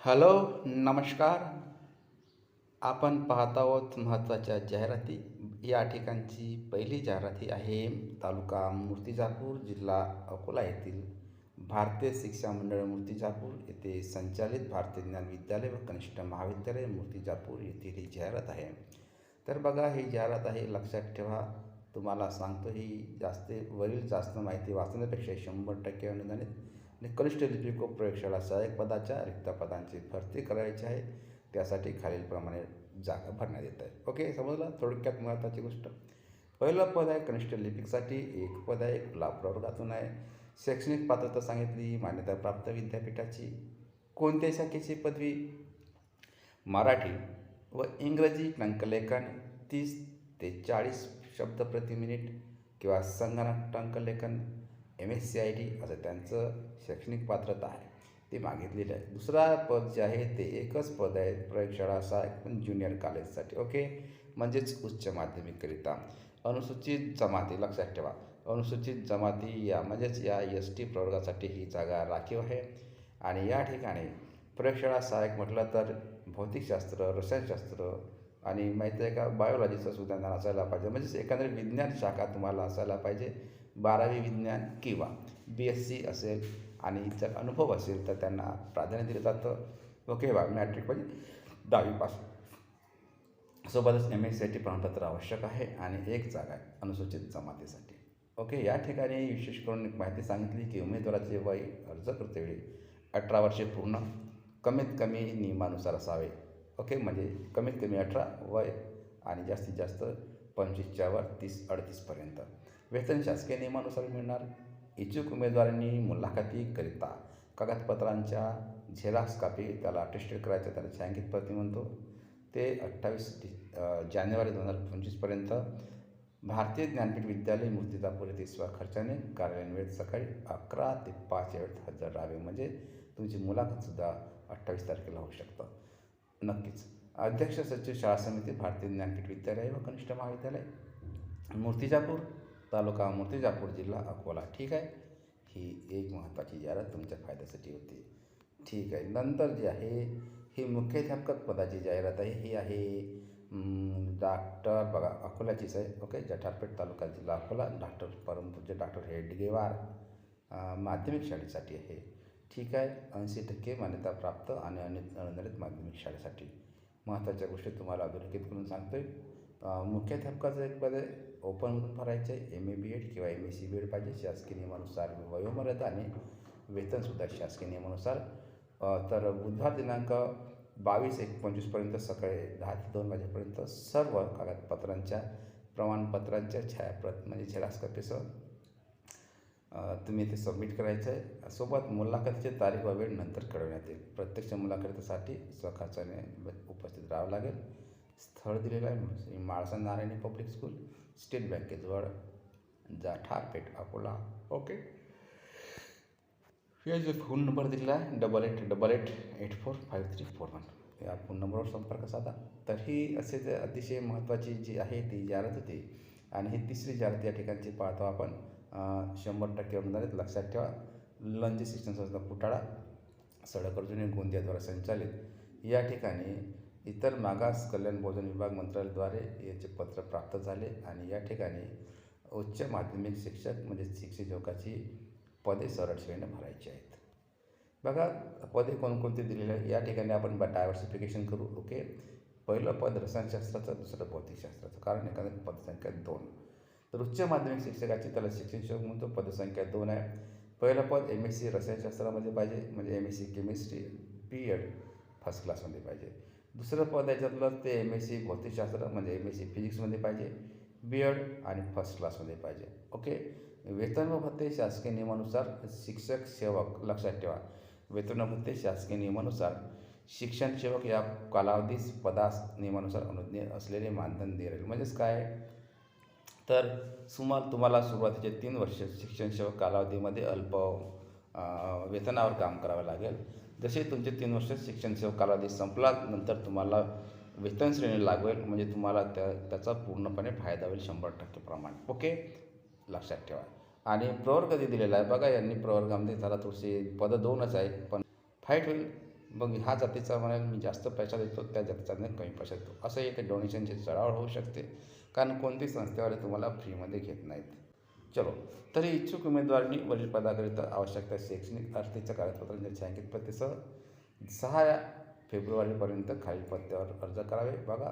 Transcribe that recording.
Hello नमस्कार. आपण पाहत आहोत महत्त्वाच्या जाहिराती. या ठिकाणची पहिली जाहिराती आहे तालुका मूर्तिजापूर जिल्हा अकोला येथील भारतीय शिक्षा मंडळ मूर्तिजापूर. येथे संचालित भारतीय ज्ञान विद्यालय व कनिष्ठ महाविद्यालय मूर्तिजापूर येथील ही जाहिरात आहे. तर बघा ही जाहिरात आहे लक्षात ठेवा. तुम्हाला सांगतो ही जास्त वरील जास्त माहिती वाचण्यापेक्षा शंभर टक्के अनुदानित. आणि कनिष्ठ लिपिको प्रयोगशाळा सहाय्यक पदाच्या रिक्त पदांची भरती करायची आहे. त्यासाठी खालीलप्रमाणे जागा भरण्यात येत आहे. ओके समजलं? थोडक्यात महत्त्वाची गोष्ट. पहिलं पद आहे कनिष्ठ लिपिकसाठी एक पद आहे खुला प्रवर्गातून आहे. शैक्षणिक पात्रता सांगितली मान्यताप्राप्त विद्यापीठाची. कोणत्या शाखेची पदवी? मराठी व इंग्रजी टंकलेखन तीस ते चाळीस शब्द प्रति मिनिट किंवा संगणक टंकलेखन. M S C I T असं त्यांचं शैक्षणिक पात्रता आहे. ते मागितलेलं आहे. दुसरा पद जे आहे ते एकच पद आहे प्रयोगशाळा सहायक पण ज्युनियर कॉलेजसाठी ओके? म्हणजेच उच्च माध्यमिककरिता अनुसूचित जमाती लक्षात ठेवा. अनुसूचित जमाती या म्हणजेच या एस टी प्रवर्गासाठी ही जागा राखीव आहे. आणि या ठिकाणी प्रयोगशाळा सहाय्यक म्हटलं तर भौतिकशास्त्र रसायनशास्त्र आणि माहिती आहे का? बायोलॉजीचं सुद्धा ज्ञान असायला पाहिजे. म्हणजेच एकंदरीत विज्ञान शाखा तुम्हाला असायला पाहिजे. बारावी विज्ञान किंवा बी एस सी असेल आणि जर अनुभव असेल तर त्यांना प्राधान्य दिलं जातं. ओके बा मॅट्रिक म्हणजे दहावी पास. सोबतच M S C I T प्रमाणपत्र आवश्यक आहे आणि एक जागा आहे अनुसूचित जमातीसाठी. ओके या ठिकाणी विशेष करून एक माहिती सांगितली की उमेदवाराचे वय अर्ज करतेवेळी अठरा वर्षे पूर्ण कमीत कमी नियमानुसार असावे. ओके म्हणजे कमीत कमी अठरा वय आणि जास्तीत जास्त पंचवीसच्या वर तीस अडतीसपर्यंत वेतन शासकीय नियमानुसार मिळणार इच्छुक उमेदवारांनी मुलाखतीकरिता कागदपत्रांच्या झेराक्स कापी त्याला अटेस्टेड करायचं त्याला छायांकित प्रति म्हणतो. ते अठ्ठावीस डि जानेवारी दोन हजार पंचवीसपर्यंत भारतीय ज्ञानपीठ विद्यालय मूर्तिजापूर येथे स्वखर्चाने कार्यालयीन वेळेत सकाळी अकरा ते पाच या वेळेत हजर राहावे. म्हणजे तुमची मुलाखतसुद्धा अठ्ठावीस तारखेला होऊ शकतं. नक्कीच. अध्यक्ष सचिव शाळा समिती भारतीय ज्ञानपीठ विद्यालय व कनिष्ठ महाविद्यालय. मूर्तिजापूर तालुका मूर्तिजापूर जिल्हा अकोला. ठीक आहे? ही एक महत्त्वाची जाहिरात तुमच्या फायद्यासाठी होती. ठीक आहे. नंतर जे आहे ही मुख्याध्यापक पदाची जाहिरात आहे. ही आहे डॉक्टर बघा अकोल्याचीच आहे. ओके? जठारपेठ तालुका जिल्हा अकोला. डॉक्टर परमपूज्य डॉक्टर हेडगेवार माध्यमिक शाळेसाठी आहे. ठीक आहे? ऐंशी टक्के मान्यता प्राप्त आणि अनुदानित माध्यमिक शाळेसाठी. महत्त्वाच्या गोष्टी तुम्हाला अधोरेखित करून सांगतो आहे मुख्याध्यापकाचं एक पद ओपन भरायचं आहे एम ए बी एड किंवा M S C B Ed पाहिजे. शासकीय नियमानुसार वयोमर्यादा आणि वेतनसुद्धा शासकीय नियमानुसार. तर बुधवार दिनांक बावीस एक पंचवीसपर्यंत सकाळी दहा ते दोन वाजेपर्यंत सर्व कागदपत्रांच्या प्रमाणपत्रांच्या छायाप्रत म्हणजे झेरॉक्स कॉपीसह तुम्ही ते सबमिट करायचं आहे सोबत मुलाखतीची तारीख व वेळ नंतर कळवण्यात येईल. प्रत्यक्ष मुलाखतीसाठी स्वखर्चाने उपस्थित राहावं लागेल. स्थळ दिलेलं आहे Malsa Narayani public school state बँकेजवळ. Jatharpeth Akola. Okay. हे जो फोन नंबर दिलेला आहे double eight double eight eight four five three four one या फोन नंबरवर संपर्क साधा. तर ही असे जे अतिशय महत्त्वाची जी आहे ती जाहिरात होती. आणि ही तिसरी जाहिरात या ठिकाणची पाहतो आपण. शंभर टक्के अनुदानित लक्षात ठेवा. लंच शिक्षण संस्था फुटाळा. सडक अर्जुनी गोंदियाद्वारे संचालित. या ठिकाणी इतर मागास कल्याण भोजन विभाग मंत्रालयाद्वारे याचे पत्र प्राप्त झाले आणि या ठिकाणी उच्च माध्यमिक शिक्षक म्हणजे शिक्षकोकाची पदे सरळसेवेने भरायची आहेत. बघा पदे कोणकोणती दिलेली आहेत? या ठिकाणी आपण डायव्हर्सिफिकेशन करू ओके? पहिलं पद रसायनशास्त्राचं दुसरं भौतिकशास्त्राचं. कारण एखादं पदसंख्या दोन. तर उच्च माध्यमिक शिक्षकाची त्याला शिक्षण सेवक म्हणतो पदसंख्या दोन आहे. पहिलं पद एम एस सी रसायनशास्त्रामध्ये पाहिजे म्हणजे M S C chemistry B Ed first क्लासमध्ये पाहिजे. दुसरं पद याच्यातलं ते एम एस सी भौतिकशास्त्र म्हणजे एम एस सी फिजिक्समध्ये पाहिजे बी एड आणि फर्स्ट क्लासमध्ये पाहिजे. ओके वेतन व भत्ते शासकीय नियमानुसार शिक्षक सेवक लक्षात ठेवा. वेतन व भत्ते शासकीय नियमानुसार शिक्षण सेवक या कालावधीस पदास नियमानुसार अनुज्ञ असलेले मानधन दिले म्हणजेच काय? तर सुमार तुम्हाला सुरुवातीचे तीन वर्ष शिक्षण सेवक कालावधीमध्ये अल्प वेतनावर काम करावं लागेल. जसे तुमचे तीन वर्ष शिक्षण सेवा कालावधी संपला नंतर तुम्हाला वेतन श्रेणी लागेल म्हणजे तुम्हाला त्या त्याचा पूर्णपणे फायदा होईल शंभर टक्के प्रमाणे. ओके? लक्षात ठेवा. आणि प्रवर्ग कधी दिलेला आहे? बघा यांनी प्रवर्गामध्ये त्याला थोडीशी पदं दोनच आहे पण फाईट होईल. मग ह्या जातीचा म्हणाल मी जास्त पैसा देतो त्या जातीचा नाही कमी पैसा देतो. असं इथे डोनेशनची चढावळ होऊ शकते कारण कोणती संस्थेवाले तुम्हाला फ्रीमध्ये घेत नाहीत. चलो तरी इच्छुक उमेदवारांनी वरील पदाकरिता आवश्यक त्या शैक्षणिक अर्थीच्या कागदपत्रांच्या छायांकित प्रतिसह सहा फेब्रुवारीपर्यंत खालील पत्त्यावर अर्ज करावे. बघा.